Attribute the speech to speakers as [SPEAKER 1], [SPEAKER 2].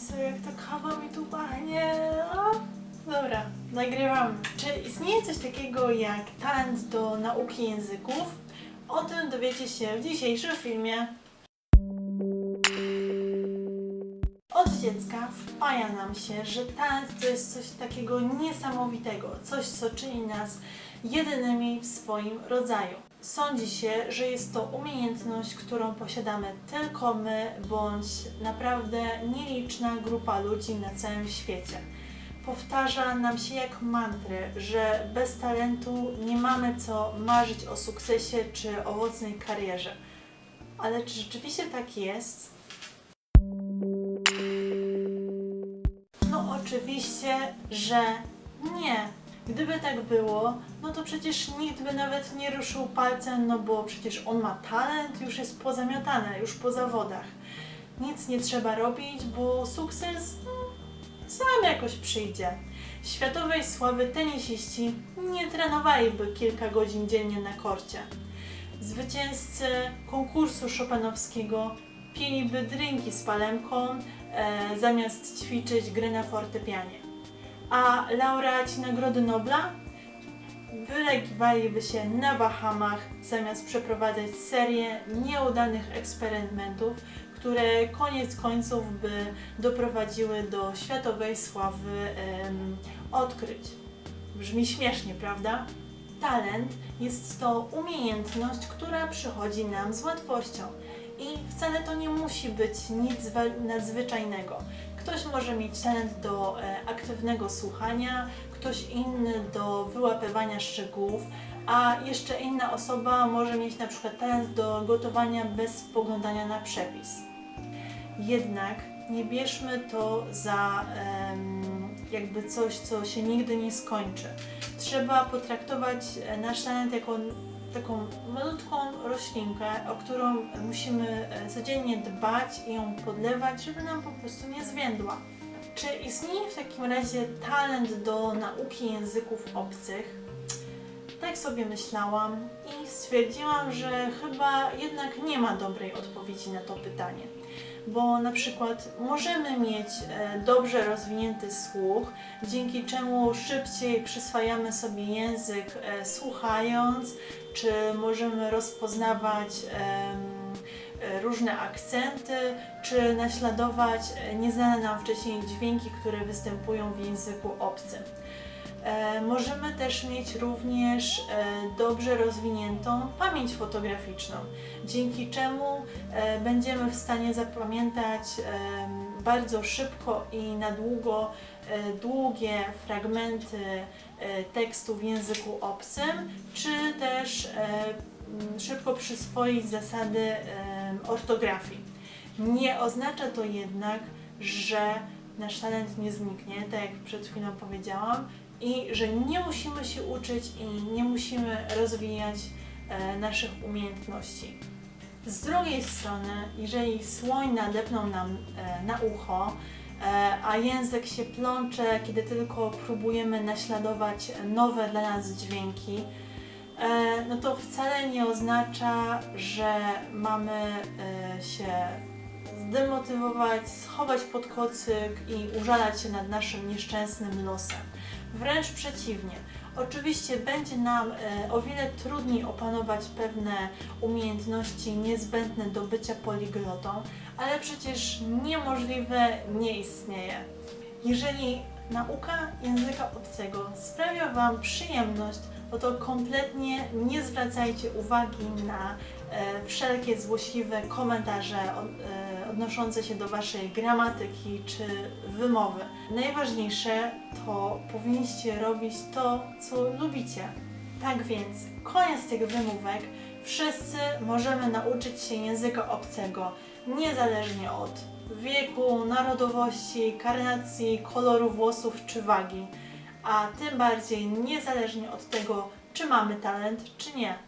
[SPEAKER 1] Co, jak ta kawa mi tu pachnie. Dobra, nagrywamy. Czy istnieje coś takiego jak talent do nauki języków? O tym dowiecie się w dzisiejszym filmie. Od dziecka wpaja nam się, że talent to jest coś takiego niesamowitego, coś co czyni nas jedynymi w swoim rodzaju. Sądzi się, że jest to umiejętność, którą posiadamy tylko my, bądź naprawdę nieliczna grupa ludzi na całym świecie. Powtarza nam się jak mantry, że bez talentu nie mamy co marzyć o sukcesie czy owocnej karierze. Ale czy rzeczywiście tak jest? No oczywiście, że nie. Gdyby tak było, no to przecież nikt by nawet nie ruszył palcem, no bo przecież on ma talent, już jest pozamiatane, już po zawodach. Nic nie trzeba robić, bo sukces no, sam jakoś przyjdzie. Światowej sławy tenisiści nie trenowaliby kilka godzin dziennie na korcie. Zwycięzcy konkursu chopinowskiego piliby drinki z palemką e, zamiast ćwiczyć grę na fortepianie. A laureaci Nagrody Nobla wylegiwaliby się na Bahamach zamiast przeprowadzać serię nieudanych eksperymentów, które koniec końców by doprowadziły do światowej sławy em, odkryć. Brzmi śmiesznie, prawda? Talent jest to umiejętność, która przychodzi nam z łatwością. I wcale to nie musi być nic nadzwyczajnego. Ktoś może mieć talent do e, aktywnego słuchania, ktoś inny do wyłapywania szczegółów, a jeszcze inna osoba może mieć na przykład talent do gotowania bez spoglądania na przepis. Jednak nie bierzmy to za jakby coś, co się nigdy nie skończy. Trzeba potraktować e, nasz talent jako taką malutką roślinkę, o którą musimy e, codziennie dbać i ją podlewać, żeby nam po prostu nie zwiędła. Czy istnieje w takim razie talent do nauki języków obcych? Tak sobie myślałam i stwierdziłam, że chyba jednak nie ma dobrej odpowiedzi na to pytanie. Bo na przykład możemy mieć e, dobrze rozwinięty słuch, dzięki czemu szybciej przyswajamy sobie język e, słuchając, czy możemy rozpoznawać e, różne akcenty, czy naśladować nieznane nam wcześniej dźwięki, które występują w języku obcym. E, Możemy też mieć również e, dobrze rozwiniętą pamięć fotograficzną, dzięki czemu e, będziemy w stanie zapamiętać bardzo szybko i na długo długie fragmenty tekstu w języku obcym, czy też szybko przyswoić zasady ortografii. Nie oznacza to jednak, że nasz talent nie zniknie, tak jak przed chwilą powiedziałam, i że nie musimy się uczyć i nie musimy rozwijać e, naszych umiejętności. Z drugiej strony, jeżeli słoń nadepnął nam e, na ucho, e, a język się plącze, kiedy tylko próbujemy naśladować nowe dla nas dźwięki, no to wcale nie oznacza, że mamy się zdemotywować, schować pod kocyk i użalać się nad naszym nieszczęsnym losem. Wręcz przeciwnie. Oczywiście będzie nam e, o wiele trudniej opanować pewne umiejętności niezbędne do bycia poliglotą, ale przecież niemożliwe nie istnieje. Jeżeli nauka języka obcego sprawia Wam przyjemność, no to kompletnie nie zwracajcie uwagi na e, wszelkie złośliwe komentarze e, odnoszące się do Waszej gramatyki czy wymowy. Najważniejsze to powinniście robić to, co lubicie. Tak więc, koniec tych wymówek. Wszyscy możemy nauczyć się języka obcego, niezależnie od wieku, narodowości, karnacji, koloru włosów czy wagi, a tym bardziej niezależnie od tego, czy mamy talent, czy nie.